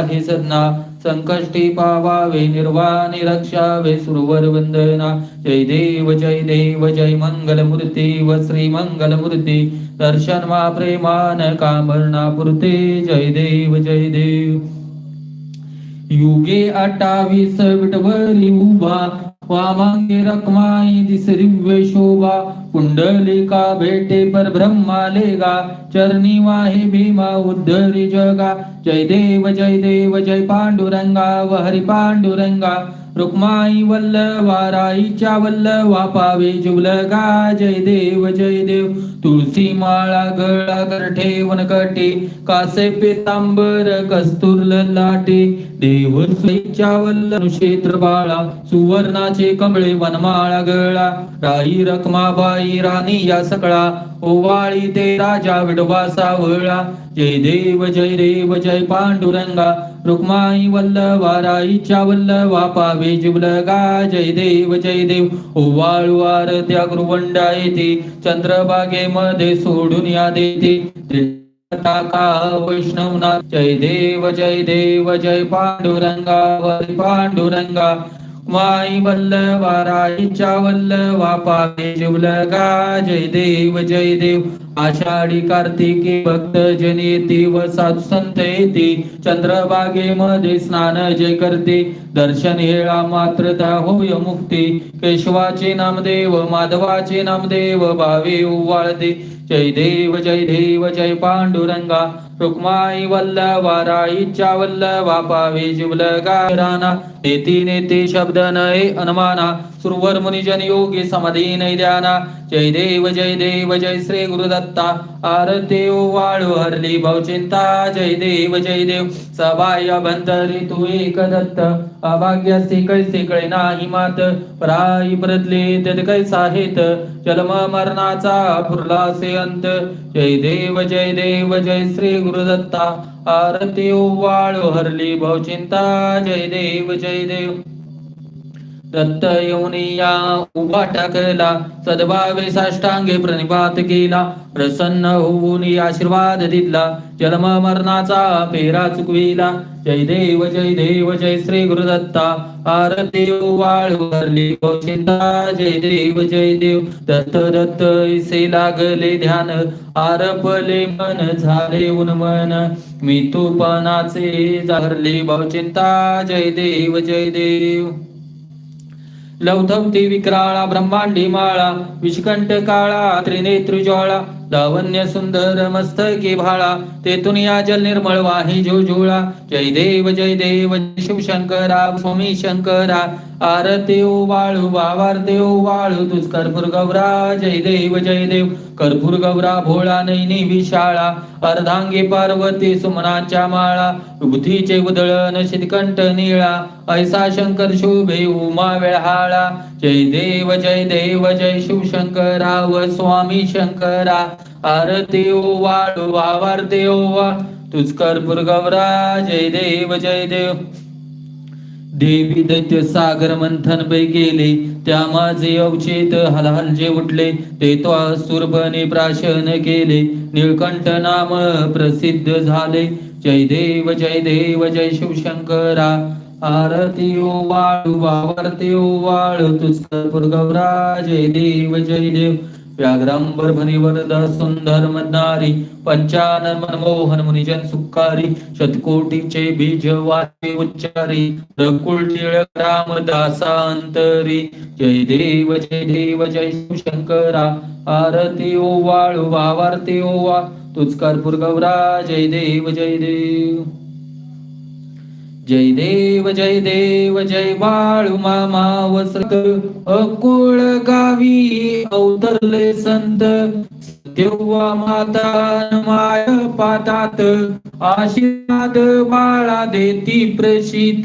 हे सदना संकष्टी पावावे निर्वाणी रक्षावे सुरवर वंदना. जय देव जय देव जय मंगल मूर्ती व श्री मंगल मूर्ती दर्शन मा प्रेमान कामरणा पुरते जय देव जय देव. युगे अठ्ठावीस विटवरी उभा. वामांगे रक्माई दिसरी शोभा पुंडलिका भेटे पर ब्रह्मालेगा चरणी वाहे भीमा उद्धरी जगा जय देव जय देव जय पांडुरंगा व हरि पांडुरंगा रुक्माई वल्लवा राईच्या वल्लवा पावे जुलगा जय देव जय देव तुळसी माळा गळा करठे वनकटे कासे पितांबर कस्तुरल लाटे देव सुईच्या वल्ल क्षेत्र बाळा. सुवर्णाचे कमळे वनमाळा गळा. राई रखमाबाई राणी या सकळा. ओवाळी ते राजा विडवा सावळा. जय देव जय देव जय पांडुरंगा रुक्माई वल्लवा राईच्या वल्लवा पावे जिवलगा जय देव जय देव. ओवाळू त्या गुरुवंडा येते चंद्रबागेमध्ये सोडून या देते. टाका वैष्णवनाथ जय देव जय देव जय पांडुरंगा वै पांडुरंगा. माई वल्लवा राईच्या वल्लवा पावे जिवलगा जय देव जय देव. आषाढी कार्तिकी भक्त जनेती व साधू संत येते. चंद्रबागेमध्ये स्नान जे करते. दर्शन हेळा मात्र त्या होय मुक्ती केशवाचे नामदेव माधवाचे नामदेव भावे उवाळते. जय देव जय देव जय पांडुरंगा. रुक्माई वल्लवा राईच्या वल्ल पावे जिवलगा राणा नेती नेते शब्द नये अनुमाना. सुरवर मुनिजन योगी समाधी नै ध्याना जय देव जय देव जय श्री गुरुदत्ता. आरती वाळू हरली भावचिंता जय देव जय देव. सबाय अभंतरी तू एक दत्त. अभाग्यासी कैसे कळे नाही मात. प्राय प्रदले तद कैसा हेत जन्म मरणाचा फुरलासे अंत. जय देव जय देव जय श्री गुरुदत्ता आरती वाळू हरली भावचिंता जय देव जय देव. दत्त येऊनिया उभा टाकला सद्भावे साष्टांगे प्रणिपात केला प्रसन्न होऊन आशीर्वाद दिला जन्म मरणाचा फेरा चुकविला. जय देव जय देव जय श्री गुरुदत्ता. आरती वाळ हरली गोचिंता जय देव जय देव. दत्त दत्त इसे लागले ध्यान आरपले मन झाले उन्मन. मी तुपणाचे जाहरली चिंता जय देव जय देव. लवधवती विक्राळा ब्रह्मांडी माळा विषकंठ काळा त्रिनेत्र ज्वाळा लावण्य सुंदर मस्तके भाळा तेथून या जल निर्मळ वाही जोजुळा जय देव जय देव शिवशंकरा स्वामी शंकरा. आरतेव वाळू वावारते वाळू तुझ कर्पूर गौरा. जय देव जय देव कर्पूर गौरा भोळा नैनी विशाळा. अर्धांगी पार्वती सुमनाच्या माळा. बुद्धीचे उदळण शितकंठ निळा. ऐसा शंकर शोभे उमा वेळहाळा. जय देव जय देव जय शिवशंकरा व स्वामी शंकरा. आरती ओ वाळू वावारते ओ हो, वा. तुझ कर्पूर गौरा जय देव जय देव. देवी दैत्य सागर मंथन पै गेले त्या माझे अवचेत हलहल जे उठले ते तो सुरभने प्राशन केले निळकंठ नाम प्रसिद्ध झाले. जय देव जय देव जय शिवशंकरा. आरती ओ वाळू वावरते ओ वाळू. तुझ कर्पूर गौरा जय देव जय देव. व्याघ्रांबर वरदा सुंदर मनारी पंचानन मनमोहन मुनिजन सुखारी शतकोटीचे बीज वाचे उच्चारी रकुल टिळक रामदासांतरी जय देव जय देव जय शिवशंकरा. आरती ओ वाळू वावारती ओ वा. तुझ कर्पूर गौरा जय देव जय देव. जय देव जय देव जय बाळू मामा वसत. अकुळ गावी अवतरले संत. देवा माता माय पातात. आशीर्वाद बाळा देती प्रशित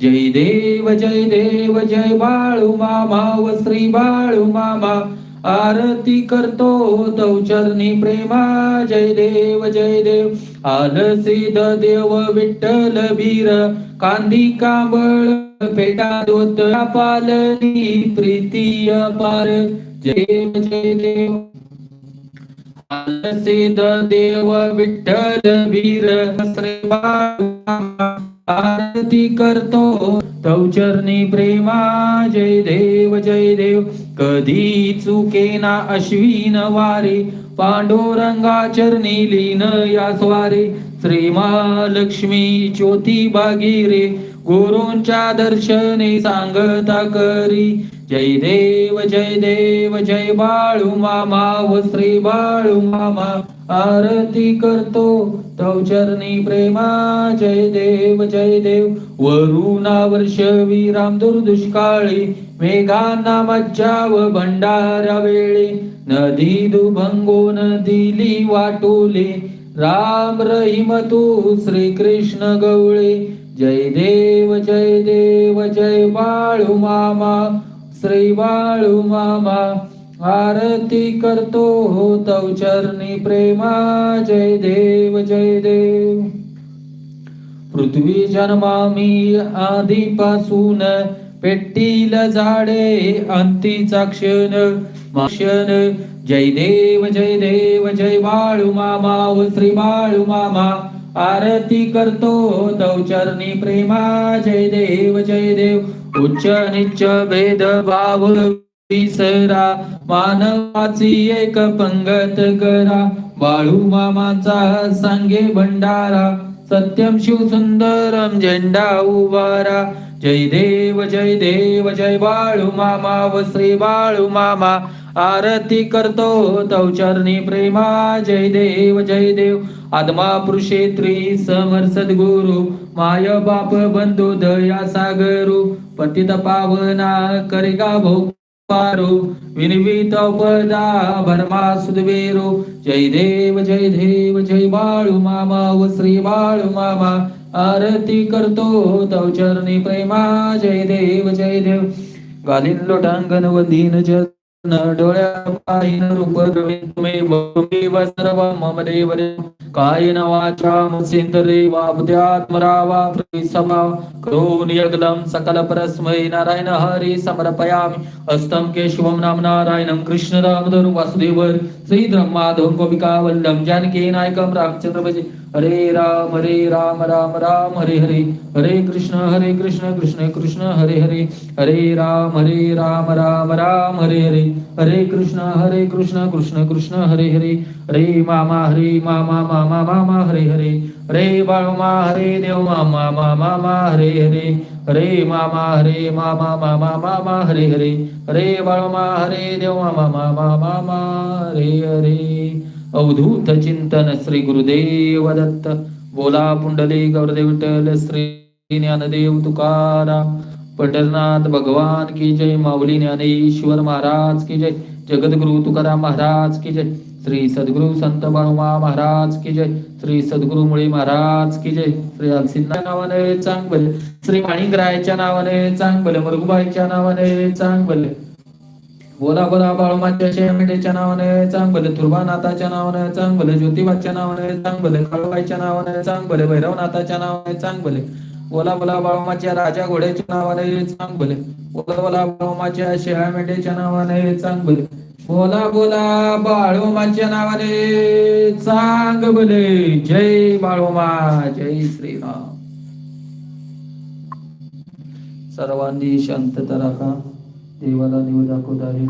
जय देव जय देव जय बाळू मामा व श्री बाळू मामा. आरती करतो तौचरणी प्रेमा. जय देव जय देव. आलसी देव विठ्ठल वीर. कांदी कांबळ पेटा दोत पालनी प्रीती अपार. जय जय देव. सिद्ध देव विठ्ठल वीर. आरती करतो तव चरणी प्रेमा. जय देव जय देव. कधी चुकेना अश्विन वारे? पांडुरंगा चरणी लीन या स्वारे. श्री महालक्ष्मी ज्योती बागिरे. गुरूंच्या दर्शने सांगता करी. जय देव जय देव जय बाळू मामा व श्री बाळू मामा. आरती करतो तव चरणी प्रेमा. जय देव जय देव. वरुणा वर्षवी रामदूर दुष्काळी मेघांना मज्जाव भंडारा वेळी नदी दुभंगोन दिली वाटोले. राम रहीम तू श्री कृष्ण गवळे. जय देव जय देव जय बाळू मामा श्री बाळू मामा. आरती करतो हो तव चरणी प्रेमा जय देव जय देव. पृथ्वी जन्मामी आधीपासून पेटील झाडे अंतीचा क्षण क्षण जय देव जय देव जय बाळू मामा श्री बाळू मामा. आरती करतो दौचरणी प्रेमा. जय देव जय देव. उच्च निच्च भेद भाव विसरा. मानवाची एक पंगत करा. बाळू मामाचा सांगे भंडारा. सत्यम शिव सुंदरम झेंडा उभारा। जय देव जय देव जय बाळू मामा व श्री बाळू मामा। आरती करतो तव चरणी प्रेमा। जय देव जय देव। आदमा पुरुषेत्री समर सद्गुरु। माय बाप बंधू दया सागरू। पतित पावना करिगा भोग पारो विनवित पदा भरमा सुदवेरो। जय देव जय देव जय बाळू मामा व श्री बाळू मामा। आरती करतो तव चरणी प्रेमा जय देव जय देव। गालीन लोटांगण वंदीन जग। डोळ्या मम देव रे. कायेन वाचा मनसेंद्रिय वा यगलं वा सकल परस्मै नारायण हरि समर्पयामि. हस्तं केशवं नाम नारायणं कृष्ण दामोदर वासुदेव. श्री ब्रह्माधवं गोपिका वल्लम जानकी नायकं रामचंद्र भजे हरे राम हरे राम राम राम हरे हरे. हरे कृष्ण हरे कृष्ण कृष्ण कृष्ण हरे हरे. हरे राम हरे राम राम राम हरे हरे. हरे कृष्ण हरे कृष्ण कृष्ण कृष्ण हरे हरे. हरे मामा हरे मामा मामा मामा हरे हरे. हरे बाळमा हरे देव मामा मामा मामा हरे हरे. हरे मामा हरे मामा मामा मामा हरे हरे. हरे बाळमा हरे देव मामा मामा मामा हरे हरे. अवधूत चिंतन श्री गुरुदेव दत्त बोला पुंडली गौरदेव विठ्ठल श्री ज्ञानदेव तुकाराम पंढरनाथ भगवान की जय माऊली ज्ञानेश्वर महाराज की जय जगद्गुरु तुकाराम महाराज की जय श्री सद्गुरु संत बाळुमा महाराज की जय श्री सद्गुरु मुळे महाराज की जय श्री अलसिद्धा नावाने चांगबल श्री माणिंगरायच्या नावाने चांगबल मरगुबाईच्या नावाने चांगबल. गोदा बोला बाळूमाच्या शेमेटेच्या नावाने चांगबल तुर्बानाथाच्या नावाने चांगबल ज्योतिबाच्या नावाने चांग भले काळूबाईच्या नावाने चांग भले भैरवनाथाच्या नावाने चांगबल बोला बोला बाळूमाच्या राजा घोड्याच्या नावाने चांगबल बोला बोला बाळूमाच्या शेळ्या मेंढ्याच्या नावाने भले बोला बोला बाळूमाच्या नावाने चांग भले जय बाळूमा जय श्रीराम. सर्वांनी शांतता राखा. देवदा देवदा को दारी